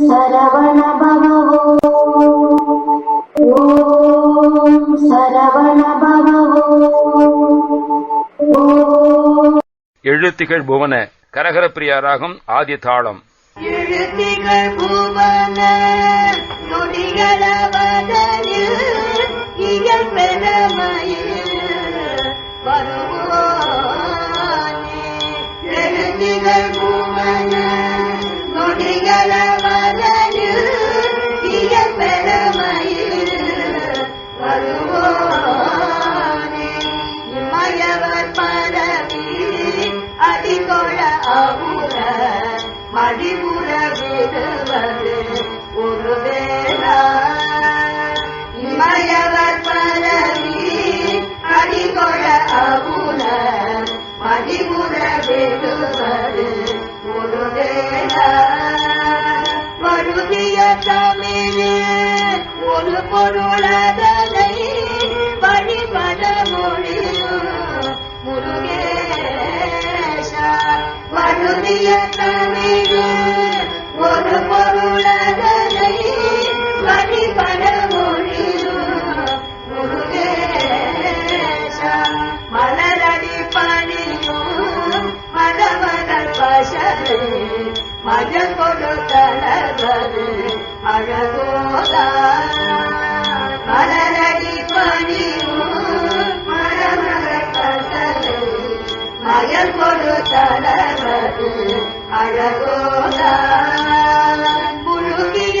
சரவண பவோ ஓம் சரவண பவோ எழுத்திகள் புவன கரகரப்பிரியாராகும் ஆதி தாளம் எழுத்திகள் புவன நொடிகளவதனில் மடிபுற விடுவது ஒரு வேளா இமயவர் பரவி அடிகொள அவுர மடிபுற விடுவது ஒரு வேளா மருதிய தமிழே ஒரு மருதிய தமிழே ஒரு பொருளதனை வழிபட மலரடி பணியும் மரமகள் பசரு அழகோதா மயல் கொடுத்தனவது அழகோதா முழுகிய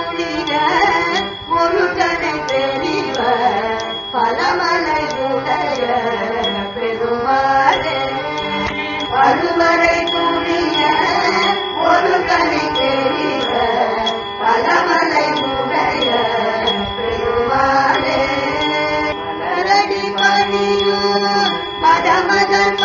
மறுமறை கூடிய முருகனை தெரிவ பலமலை உடைய பெருமாளே பணியும் மதமதன்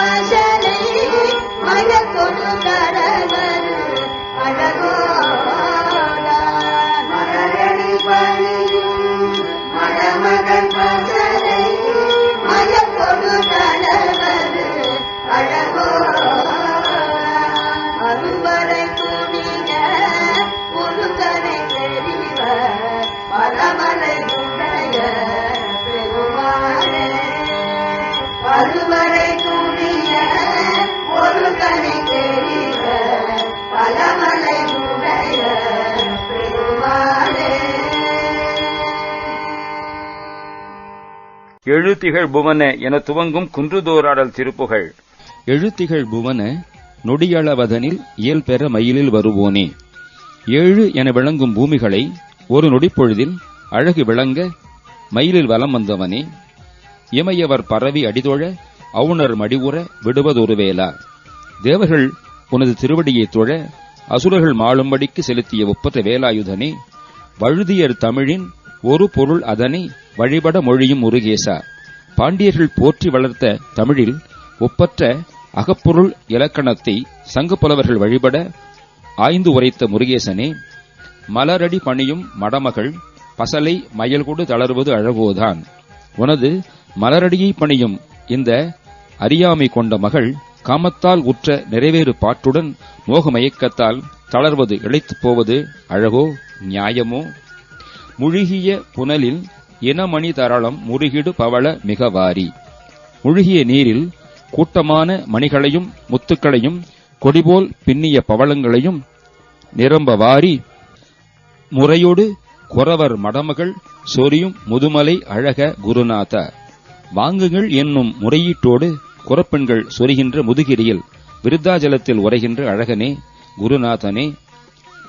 எழுத்திகள் புவன என துவங்கும் குன்றுதோராடல் திருப்புகழ் எழுத்திகள் புவன நொடியளவதனில் இயல் பெற மயிலில் வருவோனே. ஏழு என விளங்கும் பூமிகளை ஒரு நொடிப்பொழுதில் அழகு விளங்க மயிலில் வலம் வந்தவனே. இமையவர் பரவி அடிதொழ அவுணர் மடிவுற விடுவதொருவேலா தேவர்கள் உனது திருவடியைத் தொழ அசுரர்கள் மாளும்படிக்கு செலுத்திய ஒப்பற்ற வேலாயுதனே. வழுதியர் தமிழின் ஒரு பொருள் அதனை. வழிபட மொழியும் முருகேசா. பாண்டியர்கள் போற்றி வளர்த்த தமிழில் ஒப்பற்ற அகப்பொருள் இலக்கணத்தை சங்க புலவர்கள் வழிபட ஆய்ந்து உரைத்த முருகேசனே மலரடி பணியும் மடமகள் பசலை மயல்கொடு தளர்வது அழகோதான். உனது மலரடியை பணியும் இந்த அறியாமை கொண்ட மகள் காமத்தால் உற்ற நிறைவேறு பாட்டுடன் மோகமயக்கத்தால் தளர்வது இழைத்துப் போவது அழகோ நியாயமோ? முழுகிய புனலில் இனமணி தரளம் முருகிடு பவள மிகவாரி. முழுகிய நீரில் கூட்டமான மணிகளையும் முத்துக்களையும் கொடிபோல் பின்னிய பவளங்களையும் நிரம்ப வாரி முறையோடு குறவர் மடமகள் சொரியும் முதுமலை அழக குருநாத. வாங்குங்கள் என்னும் முறையீட்டோடு குறப்பெண்கள் சொரிகின்ற முதுகிரியில் விருத்தாஜலத்தில் உரைகின்ற அழகனே குருநாதனே.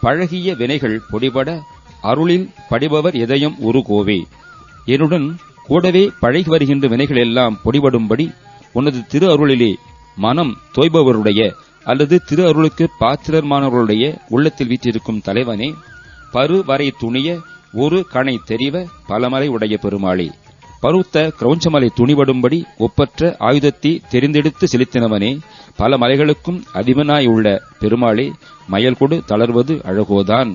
பழகிய வினைகள் பொடிபட அருளில் படிபவர் இதயம் உருகோவே. என்னுடன் கூடவே பழகி வருகின்ற வினைகள் எல்லாம் பொடிபடும்படி உனது திரு அருளிலே மனம் தோய்பவருடைய அல்லது திரு அருளுக்கு பாத்திரமானவர்களுடைய உள்ளத்தில் வீற்றிருக்கும் தலைவனே பரு வரை துணிய ஒரு கணை தெரிவ பலமலை உடைய பெருமாளே. பருத்த கிரௌஞ்சமலை துணிபடும்படி ஒப்பற்ற ஆயுதத்தை தெரிந்தெடுத்து செலுத்தினவனே பல மலைகளுக்கும் அதிபனாய் உள்ள பெருமாளே மயல் கொடு தளர்வது அழகோதான்.